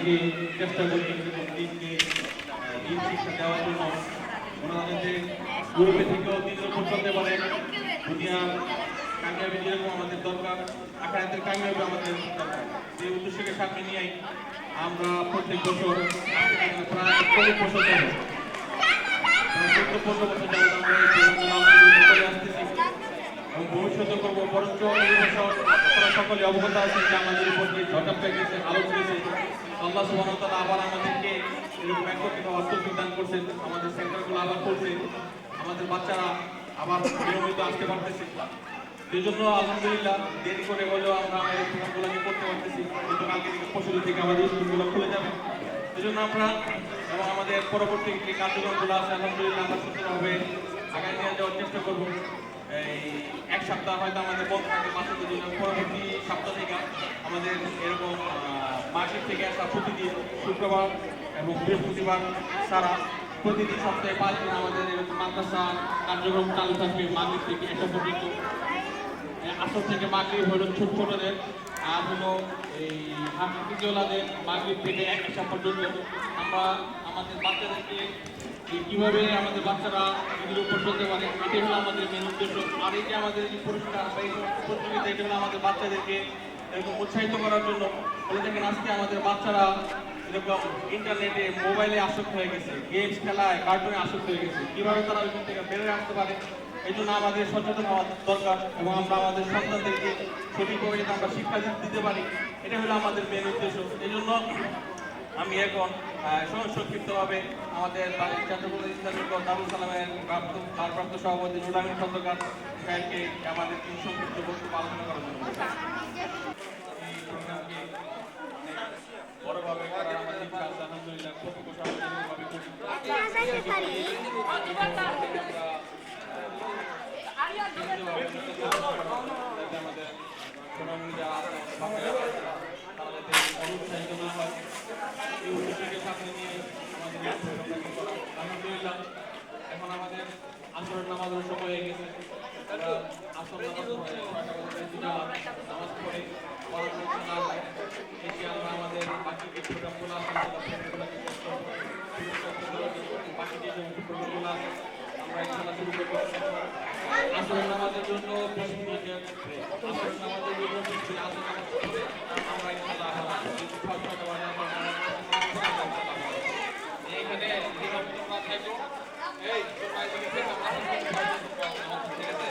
ওনাদেরকে চেষ্টা করছি দিনকে দিন শিক্ষা দেওয়ার জন্য। ওনাদের যে গৌরবে থেকেও দিন রক্ষণ করতে পারে। দুনিয়ার কামিয়াবি যেরকম আমাদের দরকার আখায়াতের কামিয়াবি আমাদের দরকার। এই উদ্দেশ্যকে সামনে নিয়েই আমরা প্রত্যেক বছর, প্রায় চল্লিশ বছর ধরে চোদ্দ পনেরো বছর যাবত আমরা করে আসতেছি। এবং ভবিষ্যতে করব, বরঞ্চ এই বছর সকলে অবগত আছেন যে আমাদের উপর যে ঝটাপ গেছে, আলো গেছে আল্লাহ তাআলা আবার আমাদেরকে এরকম একত্রিত অর্থ প্রদান করছেন, আমাদের সেন্টারগুলো আবার করছে আমাদের বাচ্চারা আবার নিয়মিত আসতে পারতেছে। এই জন্য আলহামদুলিল্লাহ দেরি করে হলেও আমরা আমাদের প্রোগ্রামগুলোকে করতে পারতেছি, কিন্তু কালকে থেকে পশুর থেকে আমাদের স্কুলগুলো খুলে যাবে। এই জন্য আমরা এবং আমাদের পরবর্তী যে কার্যক্রমগুলো আছে, আলহামদুলিল্লাহ আমরা সুন্দরভাবে আগায় নিয়ে যাওয়ার চেষ্টা এক সপ্তাহ হয়তো আমাদের বন্ধ থাকে বাচ্চাদের জন্য পরবর্তী সপ্তাহ থেকে আমাদের এরকম মার্কেট থেকে আসা প্রতিদিন শুক্রবার এবং বৃহস্পতিবার ছাড়া প্রতিদিন সপ্তাহে পাঁচ দিন আমাদের এরকম মাদ্রাসা কার্যক্রম চালু থাকবে মার্কেট থেকে একটা পর্যন্ত। আসর থেকে মাগরিব হলো ছোট ছোটদের, আর হলো এই হাফিজওয়ালাদের মাগরিব থেকে এক একটা পর্যন্ত। আমরা আমাদের বাচ্চাদেরকে কীভাবে আমাদের বাচ্চারা এগুলোর উপর চলতে পারে এটাই হলো আমাদের মেন উদ্দেশ্য। আর এই যে আমাদের যে পুরস্কার বা এই প্রতিযোগিতা, এটা হলো আমাদের বাচ্চাদেরকে এরকম উৎসাহিত করার জন্য। বলে দেখেন আজকে আমাদের বাচ্চারা এরকম ইন্টারনেটে মোবাইলে আসক্ত হয়ে গেছে গেমস খেলায় কার্টুনে আসক্ত হয়ে গেছে। কীভাবে তারা ওইখান থেকে বেরোয় আসতে পারে, এই জন্য আমাদের সচেতন হওয়া দরকার এবং আমরা আমাদের সন্তানদেরকে সঠিকভাবে যাতে আমরা শিক্ষা দিতে পারি, এটা হলো আমাদের মেন উদ্দেশ্য। এই জন্য আমি এখন সংক্ষিপ্তভাবে আমাদের বাড়ির চান্দ্রপুর ইসলামিক দারুল সালামের প্রাপ্ত ভারপ্রাপ্ত সভাপতি নুরামিন খন্দকার সাহেবকে আমাদের সংক্ষিপ্ত বক্তব্য আলোচনা করার জন্য। বড়ভাবে করার আমাদের আলহামদুলিল্লাহ প্রতি বছর আমরা যেভাবে করি যাতে আমাদের সোনামণি যারা আছে, বাচ্চারা আছে, তারা যাতে অনুৎসাহিত না হয় এই উদ্দেশ্যকে সামনে নিয়ে আমাদের এই প্রোগ্রামটাকে করা। আলহামদুলিল্লাহ এখন আমাদের আসরের নামাজের সময় হয়ে গেছে আমরা আসর নামাজ পড়ে ছয়টা বাজে দুটা নামাজ পড়ে পড়াশোনা না হয় এসে আমরা আমাদের বাকি যে প্রোগ্রামগুলো আছে বাকি যে আমরা জন্য জন্য আসর নামাজ আমরা ইনশাআল্লাহ আবার ছয় ছয়টা বাজে আবার এখানে যেভাবে তোমরা থাকো এই তোমরা এদিকে থেকে আমরা ঠিক আছে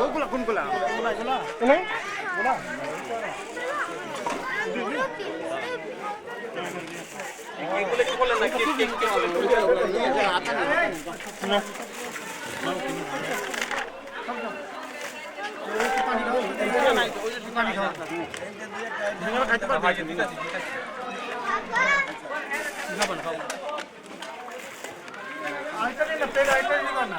ওগুলা কোনগুলা এনে? খাইবেন না।